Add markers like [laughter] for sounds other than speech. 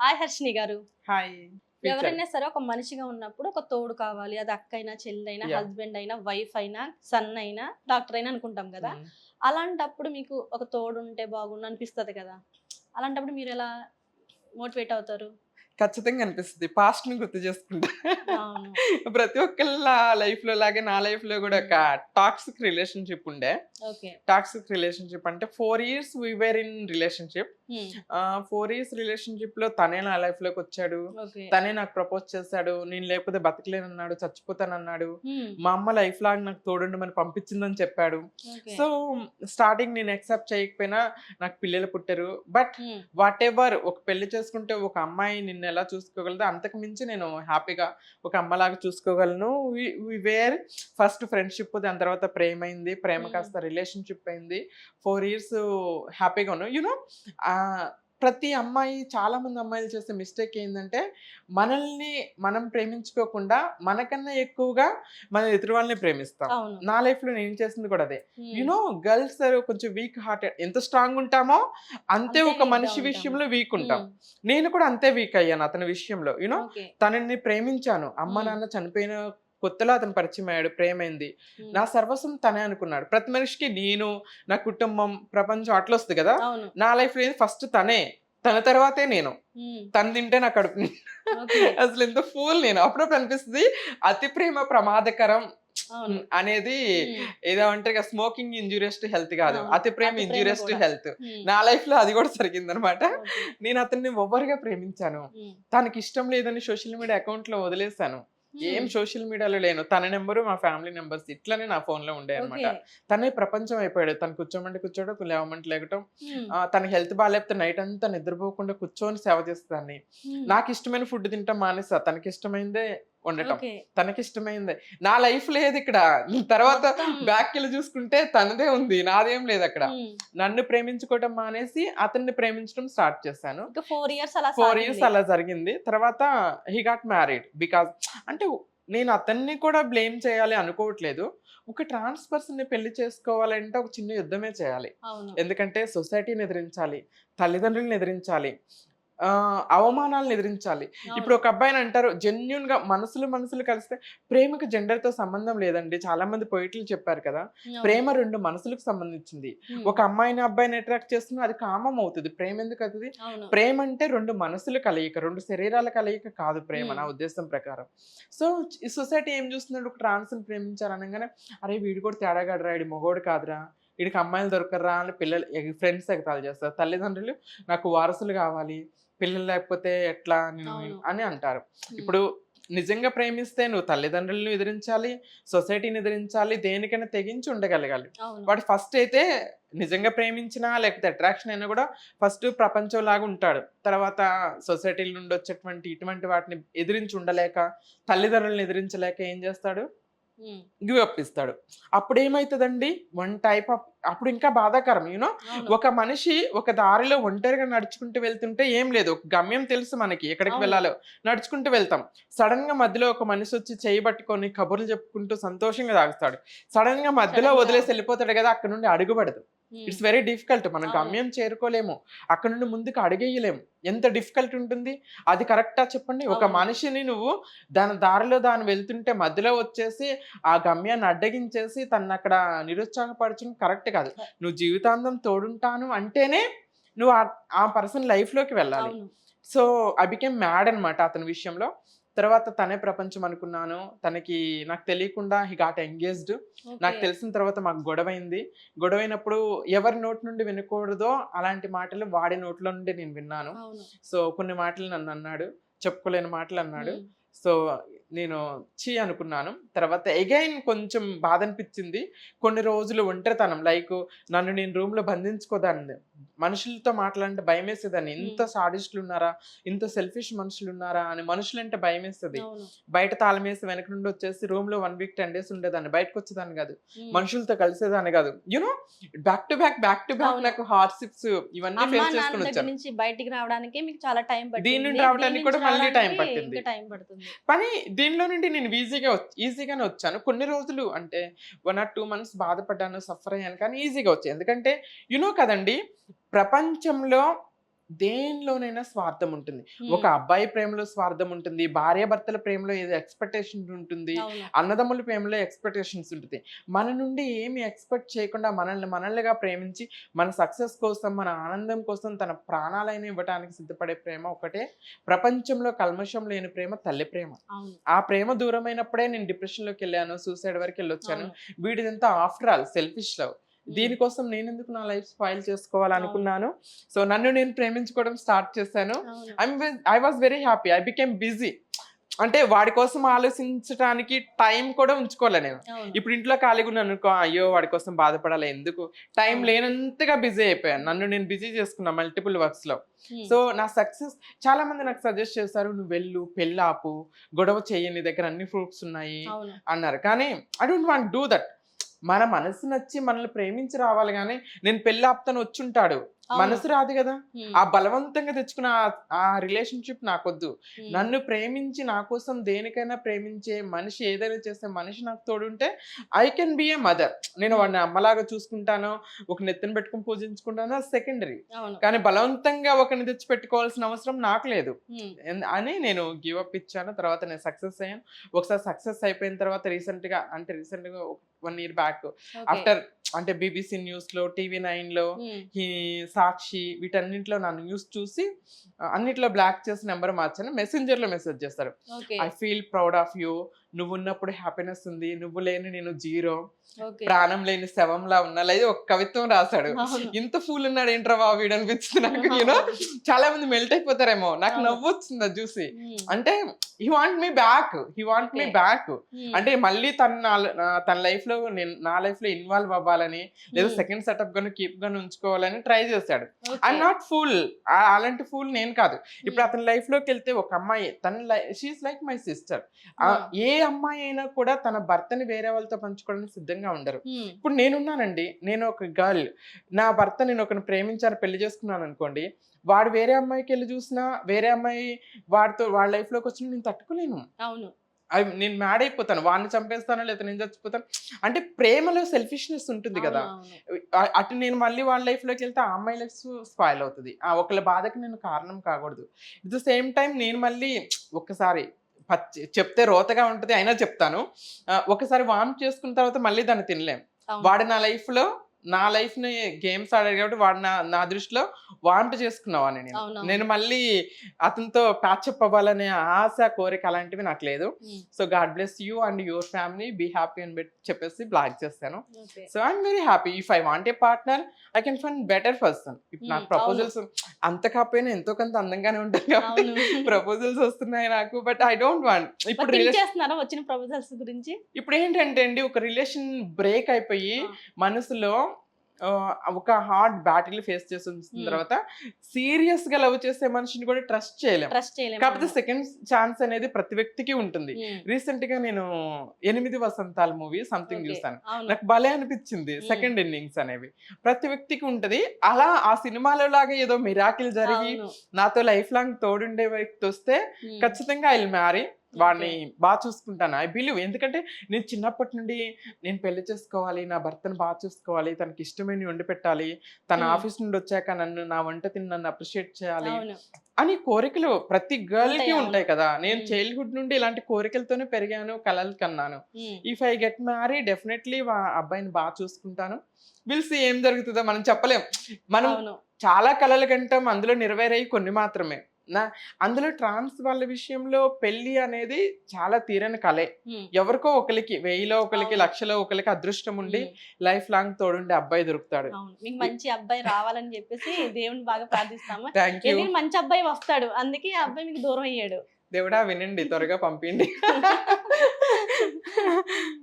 Hi Harshini గారు. Hi. ఎవరైనా సరే ఒక మనిషిగా ఉన్నప్పుడు ఒక తోడు కావాలి అది అక్క అయినా చెల్లి అయినా Yeah. హస్బెండ్ అయినా వైఫ్ అయినా సన్ అయినా డాక్టర్ అయినా అనుకుంటాం కదా. అలాంటప్పుడు మీకు ఒక తోడు ఉంటే బాగుండు అనిపిస్తది కదా. అలాంటప్పుడు మీరు ఎలా మోటివేట్ అవుతారు? ఖచ్చితంగా అనిపిస్తుంది. పాస్ట్ని గుర్తు చేసుకుంటా. ప్రతి ఒక్కళ్ళ లైఫ్లో లాగే నా లైఫ్లో కూడా ఒక టాక్సిక్ రిలేషన్షిప్ ఉండే. ఓకే. టాక్సిక్ రిలేషన్షిప్ అంటే four years were in relationship. Four years రిలేషన్షిప్లో తనే నా లైఫ్లోకి వచ్చాడు తనే నాకు ప్రపోజ్ చేశాడు. నేను లేకపోతే బతకలేనన్నాడు చచ్చిపోతానన్నాడు. మా అమ్మ లైఫ్ లాగ్ నాకు తోడుండమని పంపించిందని చెప్పాడు. సో స్టార్టింగ్ నేను యాక్సెప్ట్ చేయకపోయినా నాకు పిల్లలు పుట్టారు. బట్. వాట్ ఎవర్ ఒక పెళ్ళి చేసుకుంటే ఒక అమ్మాయి నిన్ను ఎలా చూసుకోగలదో అంతకు మించి నేను హ్యాపీగా ఒక అమ్మలాగా చూసుకోగలను. వేర్ ఫస్ట్ ఫ్రెండ్షిప్ దాని తర్వాత ప్రేమ అయింది ప్రేమ. కాస్త రిలేషన్షిప్ అయింది. ఫోర్ ఇయర్స్ హ్యాపీగా ఉన్నాను యూనో ప్రతి అమ్మాయి చాలా మంది అమ్మాయిలు చేసే మిస్టేక్ ఏంటంటే మనల్ని మనం ప్రేమించుకోకుండా మనకన్నా ఎక్కువగా మన ఎదురు వాళ్ళని ప్రేమిస్తాం నా లైఫ్లో నేను చేసింది కూడా అదే. యునో గర్ల్స్ కొంచెం వీక్ హార్టెడ్ ఎంత స్ట్రాంగ్ ఉంటామో అంతే ఒక మనిషి. విషయంలో వీక్ ఉంటాం. నేను కూడా అంతే వీక్ అయ్యాను అతని విషయంలో యూనో తనని ప్రేమించాను అమ్మ. నాన్న చనిపోయిన కొత్తలో అతను పరిచయం అయ్యాడు ప్రేమైంది. నా సర్వస్వం తనే అనుకున్నాడు ప్రతి మనిషికి నేను నా కుటుంబం ప్రపంచం అట్లా వస్తుంది కదా నా లైఫ్లో ఫస్ట్ తనే తన తర్వాతే నేను. తను తింటే నాకు కడుపు [laughs] అసలు ఎంత ఫూల్ నేను అప్పుడప్పుడు అనిపిస్తుంది అతి ప్రేమ ప్రమాదకరం అనేది. ఏదో అంటే స్మోకింగ్ ఇంజూరియస్ టు హెల్త్ కాదు. అతి ప్రేమ ఇంజూరియస్ టు. హెల్త్. నా లైఫ్లో అది కూడా జరిగింది అనమాట. నేను అతన్ని ఓవర్గా ప్రేమించాను. తనకి ఇష్టం లేదని సోషల్ మీడియా అకౌంట్లో వదిలేశాను ఏం. సోషల్ మీడియాలో లేను. తన నెంబరు మా ఫ్యామిలీ నెంబర్స్ ఇట్లానే నా ఫోన్లో ఉండే అనమాట. తనే ప్రపంచం అయిపోయాడు. తను కూర్చోమంటే కూర్చోడు లేవమంటే లేకటం తన హెల్త్ బాగాలేకపోతే నైట్ అంతా నిద్రపోకుండా కూర్చొని సేవ చేస్తాన్ని హ్మ్. నాకు ఇష్టమైన ఫుడ్ తింటాం మానేసా. తనకి ఇష్టమైందే వండటం. ఓకే. తనకి ఇష్టమైందే నా లైఫ్ లేదు ఇక్కడ. తర్వాత బ్యాక్ వెళ్ళి చూసుకుంటే తనదే ఉంది. నాదేం లేదు అక్కడ. నన్ను ప్రేమించుకోవటం మానేసి అతన్ని ప్రేమించడం స్టార్ట్ చేశాను. ఫోర్ ఇయర్స్ అలా ఫోర్. ఇయర్స్ అలా జరిగింది. తర్వాత హీ గాట్ మ్యారీడ్ బికాజ్ అంటే నేను అతన్ని కూడా బ్లేమ్ చేయాలి అనుకోవట్లేదు. ఒక ట్రాన్స్ పర్సన్ని పెళ్ళి చేసుకోవాలంటే ఒక చిన్న యుద్ధమే చేయాలి. ఎందుకంటే సొసైటీని ఎదిరించాలి తల్లిదండ్రులను ఎదిరించాలి అవమానాలను ఎదిరించాలి. ఇప్పుడు ఒక అబ్బాయిని అంటారు జెన్యున్గా మనసులు మనసులు కలిస్తే ప్రేమకు gender తో సంబంధం లేదండి. చాలా మంది పోయిట్లు చెప్పారు కదా. ప్రేమ రెండు మనసులకు సంబంధించింది. ఒక అమ్మాయిని అబ్బాయిని అట్రాక్ట్ చేస్తున్నా అది కామం అవుతుంది ప్రేమ ఎందుకు అవుతుంది? ప్రేమ అంటే రెండు మనసులు కలయిక రెండు శరీరాల కలయిక కాదు ప్రేమ నా. ఉద్దేశం ప్రకారం. సో ఈ సొసైటీ ఏం చూస్తున్నాడు ఒక ట్రాన్స్ ప్రేమించారనగానే అరే వీడు కూడా తేడాగాడరా వీడి మొగోడు కాదురా వీడికి అమ్మాయిలు దొరకరా అని పిల్లలు ఫ్రెండ్స్ ఎగతాలు చేస్తారు. తల్లిదండ్రులు నాకు వారసులు కావాలి పిల్లలు లేకపోతే ఎట్లా. అని అంటారు. ఇప్పుడు నిజంగా ప్రేమిస్తే నువ్వు తల్లిదండ్రులను ఎదిరించాలి సొసైటీని ఎదిరించాలి దేనికైనా తెగించి ఉండగలగాలి. వాడు ఫస్ట్ అయితే నిజంగా ప్రేమించినా లేకపోతే అట్రాక్షన్ అయినా కూడా ఫస్ట్ ప్రపంచం లాగా ఉంటాడు. తర్వాత సొసైటీ నుండి వచ్చేటువంటి ఇటువంటి వాటిని ఎదిరించి ఉండలేక తల్లిదండ్రులను ఎదిరించలేక ఏం చేస్తాడు? హ్మ్. గివ్ అప్ ఇస్తాడు అప్పుడు ఏమవుతుందండి వన్ టైప్ ఆఫ్ అప్పుడు ఇంకా బాధాకరం యూనో ఒక మనిషి ఒక దారిలో ఒంటరిగా నడుచుకుంటూ వెళ్తుంటే ఏం లేదు ఒక గమ్యం తెలుసు మనకి ఎక్కడికి. వెళ్ళాలో నడుచుకుంటూ వెళ్తాం సడన్గా మధ్యలో ఒక మనిషి వచ్చి చేయి పట్టుకొని కబుర్లు చెప్పుకుంటూ సంతోషంగా తాగుతాడు సడన్గా మధ్యలో. వదిలేసి వెళ్ళిపోతాడు కదా అక్కడ నుండి అడుగుపడదు. It's very difficult. మనం. గమ్యం చేరుకోలేము. అక్కడ నుండి ముందుకు అడిగేయలేము. ఎంత డిఫికల్ట్ ఉంటుంది? అది కరెక్టా చెప్పండి? ఒక. మనిషిని నువ్వు దాని దారిలో దాని వెళ్తుంటే మధ్యలో వచ్చేసి ఆ గమ్యాన్ని అడ్డగించేసి తను అక్కడ నిరుత్సాహపరచడం కరెక్ట్ కాదు. నువ్వు జీవితాంతం తోడుంటాను అంటేనే నువ్వు ఆ- పర్సన్లోకి వెళ్ళాలి. సో ఐ బికేమ్ మ్యాడ్ అనమాట అతని విషయంలో. తర్వాత తనే ప్రపంచం అనుకున్నాను. తనకి నాకు తెలియకుండా హీ గాట్ ఎంగేజ్డ్. నాకు. తెలిసిన తర్వాత మాకు గొడవైంది. గొడవైనప్పుడు ఎవరి నోటి నుండి వినకూడదో అలాంటి మాటలు వాడి నోట్లో నుండి నేను విన్నాను. సో కొన్ని మాటలు నన్ను అన్నాడు. చెప్పుకోలేని మాటలు అన్నాడు. సో నేను చీ అనుకున్నాను. తర్వాత ఎగైన్ కొంచెం బాధ అనిపించింది. కొన్ని రోజులు ఒంటరితనం. లైక్ నన్ను నేను రూమ్లో బంధించుకోదాన్ని మనుషులతో మాట్లాడంటే భయం వేసేదాన్ని ఇంత సాడిస్టులు ఉన్నారా ఇంత సెల్ఫిష్ మనుషులు ఉన్నారా అని మనుషులంటే భయం వేస్తుంది బయట తాళం వేసి వెనక నుండి వచ్చేసి రూమ్లో వన్ వీక్ టెన్ డేస్ ఉండేదాన్ని. బయటకు వచ్చేదాన్ని కాదు. మనుషులతో కలిసేదాన్ని కాదు. You know back to back back to back. నాకు హార్డ్షిప్స్ ఇవన్నీ ఫేస్ చేసుకుని వచ్చాను నుంచి బయటికి రావడానికి మీకు చాలా టైం పట్టింది. దీని నుండి రావడానికి కూడా మళ్ళీ టైం పట్టింది. టైం పడుతుంది. కానీ దీనిలో నుండి నేను ఈజీగా ఈజీగానే వచ్చాను. కొన్ని రోజులు అంటే వన్ ఆర్ టూ మంత్స్ బాధపడ్డాను సఫర్ అయ్యాను కానీ ఈజీగా వచ్చాయి ఎందుకంటే యునో కదండి ప్రపంచంలో దేనిలోనైనా స్వార్థం ఉంటుంది. ఒక అబ్బాయి ప్రేమలో స్వార్థం ఉంటుంది. భార్య భర్తల ప్రేమలో ఏదో ఎక్స్పెక్టేషన్ ఉంటుంది. అన్నదమ్ముల ప్రేమలో ఎక్స్పెక్టేషన్స్ ఉంటుంది. మన నుండి ఏమి ఎక్స్పెక్ట్ చేయకుండా మనల్ని మనల్నిగా ప్రేమించి మన సక్సెస్ కోసం మన ఆనందం కోసం తన ప్రాణాలైన ఇవ్వడానికి సిద్ధపడే ప్రేమ ఒకటే. ప్రపంచంలో కల్మషం లేని ప్రేమ తల్లి ప్రేమ. ఆ ప్రేమ దూరమైనప్పుడే నేను డిప్రెషన్లోకి వెళ్ళాను సూసైడ్ వరకు వెళ్ళొచ్చాను. వీడిదంతా ఆఫ్టర్ ఆల్ సెల్ఫిష్ లవ్ దీనికోసం నేను ఎందుకు నా లైఫ్ స్పాయిల్ చేసుకోవాలనుకున్నాను? సో నన్ను నేను ప్రేమించుకోవడం స్టార్ట్ చేశాను. అవును. I was very happy. I became busy. అంటే వాడి కోసం ఆలోచించడానికి టైం కూడా ఉంచుకోలే నేను. ఇప్పుడు ఇంట్లో ఖాళీగా ఉన్నాను అనుకో అయ్యో వాడి కోసం బాధపడాలి ఎందుకు? టైం. లేనంతగా బిజీ అయిపోయాను. నన్ను నేను బిజీ చేసుకున్నా మల్టిపుల్ వర్క్స్లో ఉమ్, సో నా సక్సెస్ చాలా మంది నాకు సజెస్ట్ చేశారు నువ్వు వెళ్ళు పెళ్ళాపు గొడవ చెయ్యి నీ దగ్గర అన్ని ఫ్రూట్స్ ఉన్నాయి అన్నారు. కానీ I don't want do that. మన మనసు నచ్చి మనల్ని ప్రేమించి రావాలి కానీ నేను పెళ్ళి ఆపుతాను వచ్చుంటాడు మనసు రాదు కదా. ఆ బలవంతంగా తెచ్చుకున్న ఆ- రిలేషన్షిప్ నాకొద్దు. నన్ను ప్రేమించి నా కోసం దేనికైనా ప్రేమించే మనిషి ఏదైనా చేసే మనిషి నాకు తోడుంటే I can be a mother నేను వాడిని అమ్మలాగా చూసుకుంటాను ఒక నెత్తిన పెట్టుకుని పూజించుకుంటాను సెకండరీ అవును. కానీ బలవంతంగా ఒకరిని తెచ్చి పెట్టుకోవాల్సిన అవసరం నాకు లేదు. అని నేను గివ్ అప్ ఇచ్చాను. తర్వాత నేను సక్సెస్ అయ్యాను. ఒకసారి సక్సెస్ అయిపోయిన తర్వాత రీసెంట్గా అంటే రీసెంట్గా వన్ ఇయర్ బ్యాక్. ఆఫ్టర్ అంటే బీబీసీ న్యూస్లో టీవీ నైన్లో సాక్షి వీటన్నింటిలో నా న్యూస్ చూసి అన్నిట్లో బ్లాక్ చేసి నెంబర్ మార్చాను. మెసెంజర్లో మెసేజ్ చేస్తారు. I feel proud of you. నువ్వు ఉన్నప్పుడు హ్యాపీనెస్ ఉంది నువ్వు లేని నేను జీరో ప్రాణం లేని శవంలా ఉన్నా లేదా ఒక కవిత్వం రాశాడు. ఇంత ఫూల్ ఉన్నాడు ఏంట్రా బాబు వీడు అనిపించింది నాకు యూనో [laughs] చాలా మంది మెల్ట్ అయిపోతారేమో నాకు. నవ్వు వచ్చింది అది చూసి. ఉమ్, అంటే he want me back he want me. Back అంటే మళ్ళీ తన తన లైఫ్లో నేను నా లైఫ్లో ఇన్వాల్వ్ అవ్వాలని లేదా సెకండ్ సెటప్ గాను కీప్ గాను ఉంచుకోవాలని ట్రై చేశాడు. ఐఎమ్ నాట్ ఫుల్ అలాంటి ఫుల్ నేను కాదు. ఇప్పుడు ఉమ్, అతని లైఫ్లోకి వెళ్తే ఒక అమ్మాయి తన షీఈ్ లైక్ మై సిస్టర్ ఏ అమ్మాయి అయినా కూడా తన భర్తని వేరే వాళ్ళతో పంచుకోవడానికి సిద్ధంగా ఉండరు. ఇప్పుడు నేనున్నానండి నేను ఒక గర్ల్. నా భర్త నేను ఒకరిని ప్రేమించాను పెళ్ళి చేసుకున్నాను అనుకోండి వాడు వేరే అమ్మాయికి వెళ్ళి చూసినా వేరే అమ్మాయి వాడితో వాడి life లోకి వచ్చిన నేను తట్టుకోలేను. అవును. అవి నేను మ్యాడ్ అయిపోతాను. వాడిని చంపేస్తాను లేదా నేను చచ్చిపోతాను. అంటే ప్రేమలో సెల్ఫిష్నెస్ ఉంటుంది కదా. అటు నేను మళ్ళీ వాళ్ళ life లోకి వెళ్తే ఆ అమ్మాయి లైఫ్ స్పాయిల్ అవుతుంది. ఆ ఒకళ్ళ బాధకి నేను కారణం కాకూడదు. ఇట్ ద సేమ్ టైం నేను మళ్ళీ ఒక్కసారి పచ్చి చెప్తే రోతగా ఉంటుంది అయినా చెప్తాను ఒకసారి వామ్ చేసుకున్న తర్వాత మళ్ళీ దాన్ని తినలేం. వాడు నా life లో నా లైఫ్ని గేమ్స్ ఆడాడు కాబట్టి వాడు నా నా దృష్టిలో వాంట చేసుకున్నావాని నేను. నేను మళ్ళీ అతనితో ప్యాచప్ అవ్వాలనే ఆశ కోరిక అలాంటివి నాకు లేదు. So God bless you and your family. Be happy అని చెప్పేసి బ్లాక్ చేస్తాను. So I'm very happy. If I want a partner I can fine better person. ఇప్పుడు నాకు ప్రపోజల్స్ అంత కాకపోయినా ఎంతో కొంత అందంగానే ఉంటాయి కాబట్టి. [laughs] ప్రపోజల్స్ వస్తున్నాయి నాకు. But I don't want. ఇప్పుడు వచ్చిన ప్రపోజల్స్ గురించి? ఇప్పుడు ఏంటంటే అండి ఒక రిలేషన్ బ్రేక్ అయిపోయి. మనసులో ఒక హార్డ్ బ్యాటిల్ ఫేస్ చేసిన. తర్వాత సీరియస్గా లవ్ చేసే మనిషిని కూడా ట్రస్ట్ చేయలేం. ట్రస్ట్ చేయలేము కాకపోతే సెకండ్ ఛాన్స్ అనేది ప్రతి వ్యక్తికి ఉంటుంది. రీసెంట్గా నేను ఎనిమిది వసంతాల మూవీ సంథింగ్. చూసాను అవును. నాకు భలే అనిపించింది. సెకండ్ ఇన్నింగ్స్ అనేవి. ప్రతి వ్యక్తికి ఉంటది. అలా ఆ సినిమాలో లాగా ఏదో మిరాకిల్ జరిగి. నాతో లైఫ్ లాంగ్ తోడుండే వ్యక్తి వస్తే ఖచ్చితంగా ఐ మ్యారీ. వాడిని బాగా చూసుకుంటాను. ఐ బిలీవ్ ఎందుకంటే నేను చిన్నప్పటి నుండి నేను పెళ్ళి చేసుకోవాలి నా భర్తను బాగా చూసుకోవాలి తనకి ఇష్టమైన వండి పెట్టాలి తన. ఆఫీస్ నుండి వచ్చాక నన్ను నా వంట తిని నన్ను అప్రిషియేట్ చేయాలి అని కోరికలు ప్రతి గర్ల్కి ఉంటాయి, కదా! నేను. చైల్డ్హుడ్ నుండి ఇలాంటి కోరికలతోనే పెరిగాను కలలు కన్నాను. If I get marry definitely అబ్బాయిని బాగా చూసుకుంటాను. విల్సి ఏం జరుగుతుందో మనం చెప్పలేం. మనం చాలా కలలు కంటాం అందులో నెరవేరాయి కొన్ని మాత్రమే. నా అందులో ట్రాన్స్ వాళ్ళ విషయంలో పెళ్ళి అనేది చాలా తీరని కలే. ఉమ్, ఎవరికో ఒకరికి వెయ్యిలో ఒకరికి. లక్షలో ఒకరికి అదృష్టం ఉండి లైఫ్ లాంగ్ తోడుండే అబ్బాయి దొరుకుతాడు. మీకు మంచి అబ్బాయి రావాలని చెప్పేసి దేవుని బాగా ప్రార్థిస్తాము? మంచి అబ్బాయి వస్తాడు. అందుకే ఆ అబ్బాయి మీకు దూరం అయ్యాడు. దేవుడా వినండి త్వరగా పంపిండి. [laughs]